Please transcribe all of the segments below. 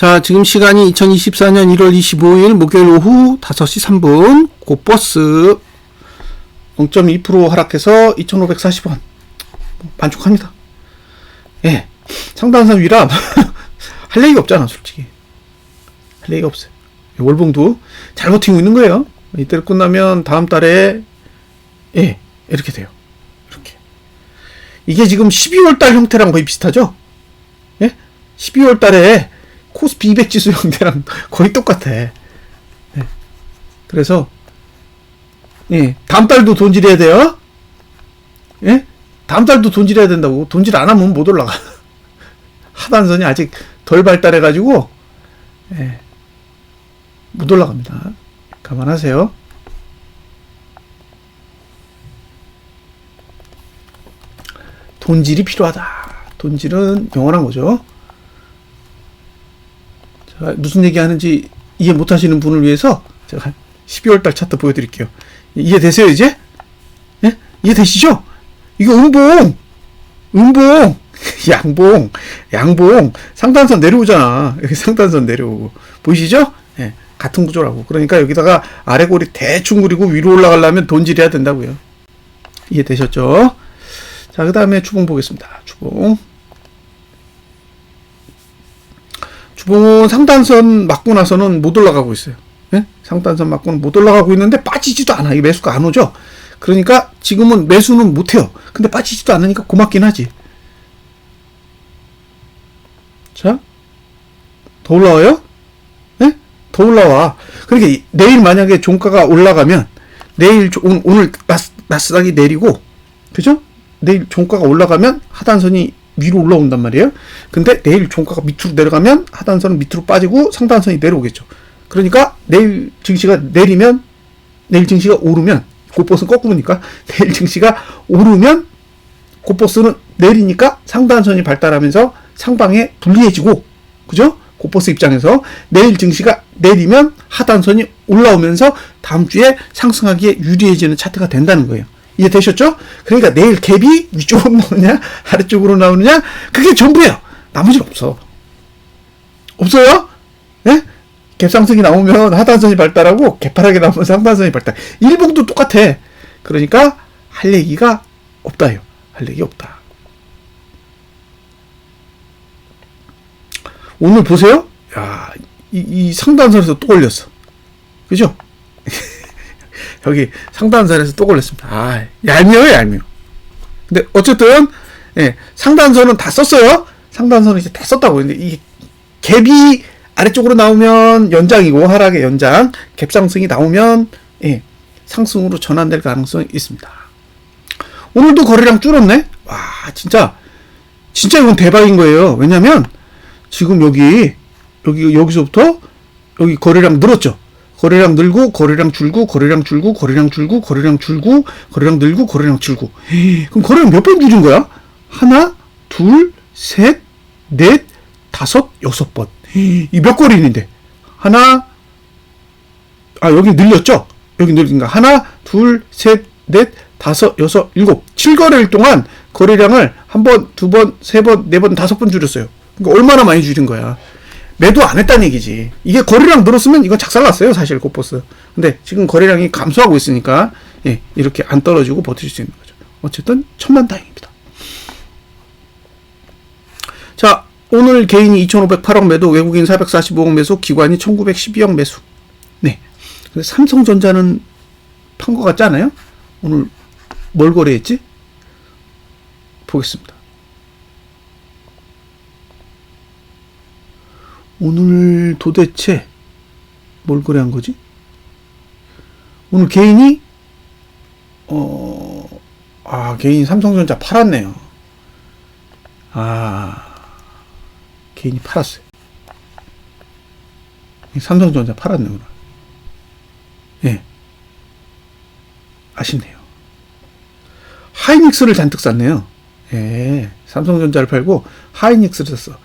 자, 지금 시간이 2024년 1월 25일 목요일 오후 5시 3분. 고버스 0.2% 하락해서 2,540원. 만족합니다. 예. 상단선 위라 할 얘기가 없잖아, 솔직히. 할 얘기가 없어요. 월봉도 잘 버티고 있는 거예요. 이때를 끝나면 다음 달에 예, 이렇게 돼요. 이렇게. 이게 지금 12월 달 형태랑 거의 비슷하죠? 예? 12월 달에 코스피 200 지수 형태랑 거의 똑같아. 예. 그래서 예, 다음 달도 돈질해야 돼요. 예? 다음 달도 돈질해야 된다고. 돈질 안 하면 못 올라가. 하단선이 아직 덜 발달해 가지고 예. 못 올라갑니다. 감안하세요. 돈질이 필요하다. 돈질은 영원한 거죠. 자, 무슨 얘기 하는지 이해 못 하시는 분을 위해서 제가 12월 달 차트 보여드릴게요. 이해되세요, 이제? 예? 이해되시죠? 이거 음봉! 음봉! 양봉! 양봉! 상단선 내려오잖아. 여기 상단선 내려오고. 보이시죠? 예. 같은 구조라고. 그러니까 여기다가 아래골이 대충 그리고 위로 올라가려면 돈질해야 된다고요. 이해되셨죠? 자, 그 다음에 주봉 보겠습니다. 주봉. 주봉은 상단선 맞고 나서는 못 올라가고 있어요. 예? 상단선 맞고는 못 올라가고 있는데 빠지지도 않아. 이 매수가 안 오죠? 그러니까 지금은 매수는 못 해요. 근데 빠지지도 않으니까 고맙긴 하지. 자, 더 올라와요? 예? 더 올라와. 그러니까 내일 만약에 종가가 올라가면 내일 오늘 나스, 나스닥이 내리고 그죠? 내일 종가가 올라가면 하단선이 위로 올라온단 말이에요. 근데 내일 종가가 밑으로 내려가면 하단선은 밑으로 빠지고 상단선이 내려오겠죠. 그러니까 내일 증시가 내리면 내일 증시가 오르면 고버스는 거꾸로니까 내일 증시가 오르면 고버스는 내리니까 상단선이 발달하면서 상방에 불리해지고 그죠? 고버스 입장에서 내일 증시가 내리면 하단선이 올라오면서 다음 주에 상승하기에 유리해지는 차트가 된다는 거예요. 이해 되셨죠? 그러니까 내일 갭이 위쪽으로 나오느냐 아래쪽으로 나오느냐 그게 전부예요. 나머지는 없어. 없어요? 예? 갭 상승이 나오면 하단선이 발달하고 개파하게 나오면 상단선이 발달. 일봉도 똑같아. 그러니까 할 얘기가 없다요. 할 얘기 없다. 오늘 보세요. 야, 이, 이 상단선에서 또 걸렸어. 그죠? 여기 상단선에서 또 걸렸습니다. 아, 얄미워요, 얄미워. 근데 어쨌든 예, 상단선은 다 썼어요. 상단선은 이제 다 썼다고. 근데 이 갭이 아래쪽으로 나오면 연장이고 하락의 연장, 갭 상승이 나오면 예, 상승으로 전환될 가능성이 있습니다. 오늘도 거래량 줄었네. 와, 진짜 진짜 이건 대박인 거예요. 왜냐면 지금 여기 여기 여기서부터 여기 거래량 늘었죠. 거래량 늘고 거래량 줄고 거래량 줄고 거래량 줄고 거래량 줄고 거래량 늘고 거래량 줄고. 그럼 거래량 몇 번 줄인 거야? 하나, 둘, 셋, 넷, 다섯, 여섯 번. 이 몇 거래인데? 하나, 아 여기 늘렸죠? 여기 늘린가? 하나, 둘, 셋, 넷, 다섯, 여섯, 일곱, 칠 거래일 동안 거래량을 한 번, 두 번, 세 번, 네 번, 다섯 번 줄였어요. 그러니까 얼마나 많이 줄인 거야? 매도 안 했다는 얘기지. 이게 거래량 늘었으면 이건 작살났어요, 사실 고버스. 근데 지금 거래량이 감소하고 있으니까 예, 이렇게 안 떨어지고 버틸 수 있는 거죠. 어쨌든 천만 다행입니다. 자, 오늘 개인이 2,508억 매도, 외국인 445억 매수, 기관이 1,912억 매수. 네. 그래서 삼성전자는 판 것 같지 않아요? 오늘 뭘 거래했지? 보겠습니다. 오늘 도대체 뭘 거래한 거지? 오늘 개인이 어, 아, 개인 삼성전자 팔았네요. 아, 개인이 팔았어요. 삼성전자 팔았네, 오늘. 예. 아쉽네요. 하이닉스를 잔뜩 샀네요. 예. 삼성전자를 팔고 하이닉스를 샀어.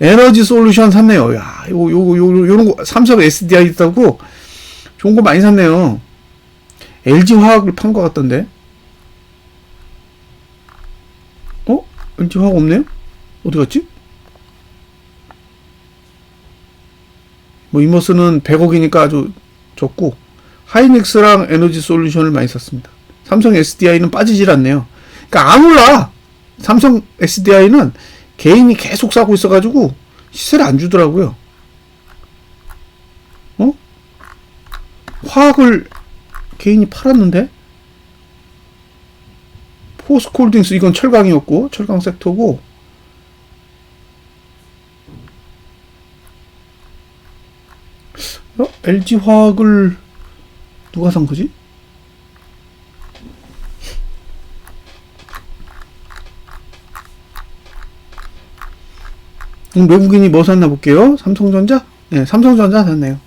에너지 솔루션 샀네요. 야, 요거, 요거, 요거, 요런 거, 삼성 SDI 있다고 좋은 거 많이 샀네요. LG 화학을 판 것 같던데. 어? LG 화학 없네요? 어디 갔지? 뭐 이모스는 100억이니까 아주 좋고 하이닉스랑 에너지 솔루션을 많이 샀습니다. 삼성 SDI는 빠지질 않네요. 그러니까 안 올라. 삼성 SDI는 개인이 계속 사고 있어가지고 시세를 안 주더라고요. 어? 화학을 개인이 팔았는데? 포스콜딩스 이건 철강이었고 철강 섹터고 어? LG 화학을 누가 산 거지? 오늘 외국인이 뭐 샀나 볼게요. 삼성전자? 네, 삼성전자 샀네요.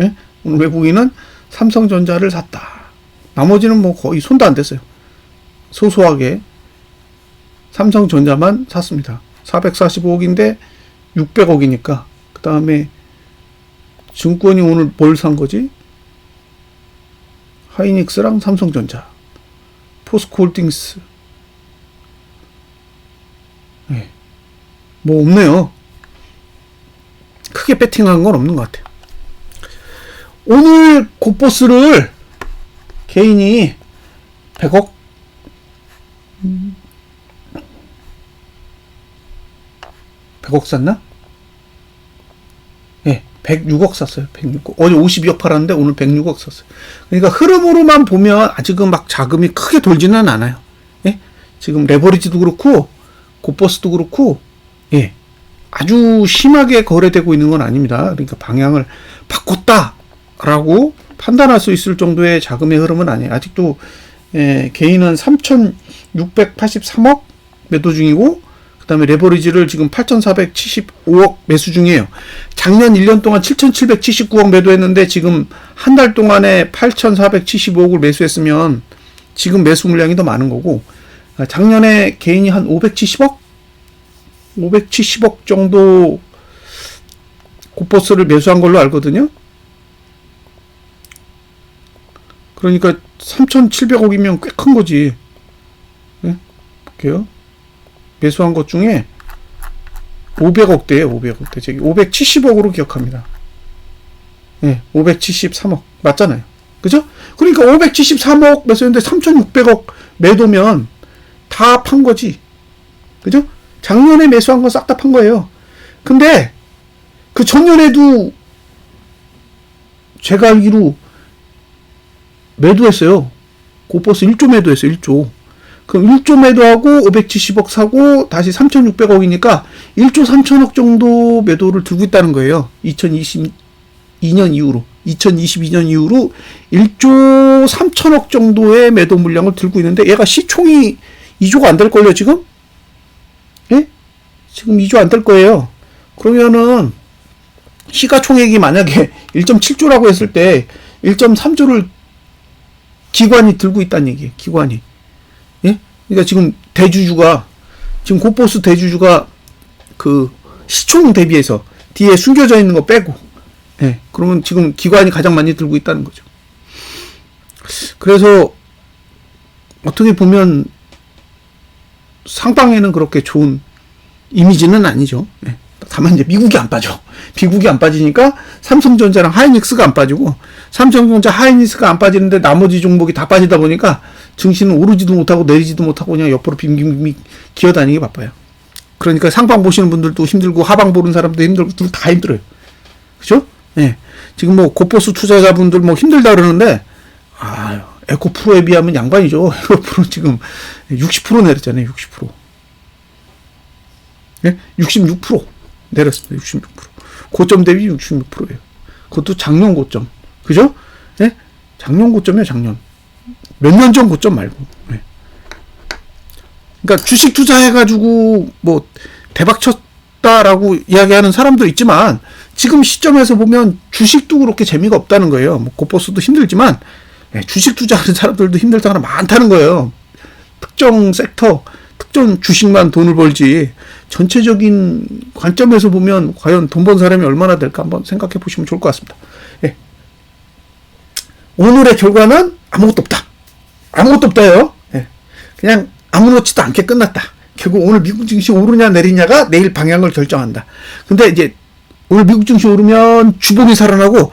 예? 오늘 외국인은 삼성전자를 샀다. 나머지는 뭐 거의 손도 안 댔어요. 소소하게 삼성전자만 샀습니다. 445억인데 600억이니까 그 다음에 증권이 오늘 뭘 산 거지? 하이닉스랑 삼성전자, 포스코홀딩스. 네. 뭐 없네요. 크게 배팅한 건 없는 것 같아요. 오늘 고버스를 개인이 100억 100억 샀나? 예, 106억 샀어요. 106억. 어제 52억 팔았는데 오늘 106억 샀어요. 그러니까 흐름으로만 보면 아직은 막 자금이 크게 돌지는 않아요. 예? 지금 레버리지도 그렇고 고버스도 그렇고 예. 아주 심하게 거래되고 있는 건 아닙니다. 그러니까 방향을 바꿨다라고 판단할 수 있을 정도의 자금의 흐름은 아니에요. 아직도 예, 개인은 3,683억 매도 중이고 그다음에 레버리지를 지금 8,475억 매수 중이에요. 작년 1년 동안 7,779억 매도했는데 지금 한 달 동안에 8,475억을 매수했으면 지금 매수 물량이 더 많은 거고 아, 작년에 개인이 한 570억 570억 정도 고버스를 매수한 걸로 알거든요. 그러니까 3,700억이면 꽤 큰 거지. 네? 볼게요. 매수한 것 중에 500억대예요. 500억대. 저기 570억으로 기억합니다. 네, 573억 맞잖아요. 그죠? 그러니까 573억 매수했는데 3,600억 매도면 다 판 거지. 그죠? 작년에 매수한 건 싹 다 판 거예요. 근데 그 전년에도 제가 알기로 매도했어요. 고버스 1조 매도했어요. 1조. 그럼 1조 매도하고 570억 사고 다시 3,600억이니까 1조 3천억 정도 매도를 들고 있다는 거예요. 2022년 이후로. 2022년 이후로 1조 3천억 정도의 매도 물량을 들고 있는데 얘가 시총이 2조가 안 될 걸요, 지금? 예? 지금 2조 안 될 거예요. 그러면은 시가총액이 만약에 1.7조라고 했을 때 1.3조를 기관이 들고 있다는 얘기예요. 기관이. 예? 그러니까 지금 대주주가 지금 고버스 대주주가 그 시총 대비해서 뒤에 숨겨져 있는 거 빼고 예. 그러면 지금 기관이 가장 많이 들고 있다는 거죠. 그래서 어떻게 보면 상방에는 그렇게 좋은 이미지는 아니죠. 예. 다만 이제 미국이 안 빠져. 미국이 안 빠지니까 삼성전자랑 하이닉스가 안 빠지고 삼성전자 하이닉스가 안 빠지는데 나머지 종목이 다 빠지다 보니까 증시는 오르지도 못하고 내리지도 못하고 그냥 옆으로 빙빙빙 기어다니기 바빠요. 그러니까 상방 보시는 분들도 힘들고 하방 보는 사람도 힘들고 둘 다 힘들어요. 그죠? 예. 지금 뭐 고포스 투자자분들 뭐 힘들다 그러는데 아 에코 프로에 비하면 양반이죠. 에코 프로 지금 60% 내렸잖아요. 60%. 예? 66% 내렸습니다. 66%. 고점 대비 66%예요. 그것도 작년 고점. 그죠? 예? 작년 고점이에요, 작년. 몇 년 전 고점 말고. 예. 그러니까 주식 투자해가지고 뭐 대박 쳤다라고 이야기하는 사람도 있지만 지금 시점에서 보면 주식도 그렇게 재미가 없다는 거예요. 뭐 고버스도 힘들지만 예, 주식 투자하는 사람들도 힘들 때가 많다는 거예요. 특정 섹터, 특정 주식만 돈을 벌지 전체적인 관점에서 보면 과연 돈 번 사람이 얼마나 될까 한번 생각해 보시면 좋을 것 같습니다. 예. 오늘의 결과는 아무것도 없다. 아무것도 없다요. 예. 그냥 아무렇지도 않게 끝났다. 결국 오늘 미국 증시 오르냐 내리냐가 내일 방향을 결정한다. 근데 이제 오늘 미국 증시 오르면 주봉이 살아나고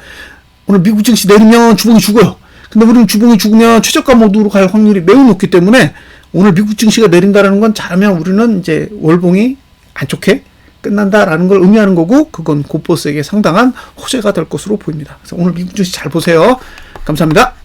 오늘 미국 증시 내리면 주봉이 죽어요. 근데 우리는 주봉이 죽으면 최저가 모드로 갈 확률이 매우 높기 때문에 오늘 미국 증시가 내린다라는 건 잘하면 우리는 이제 월봉이 안 좋게 끝난다라는 걸 의미하는 거고 그건 고보스에게 상당한 호재가 될 것으로 보입니다. 그래서 오늘 미국 증시 잘 보세요. 감사합니다.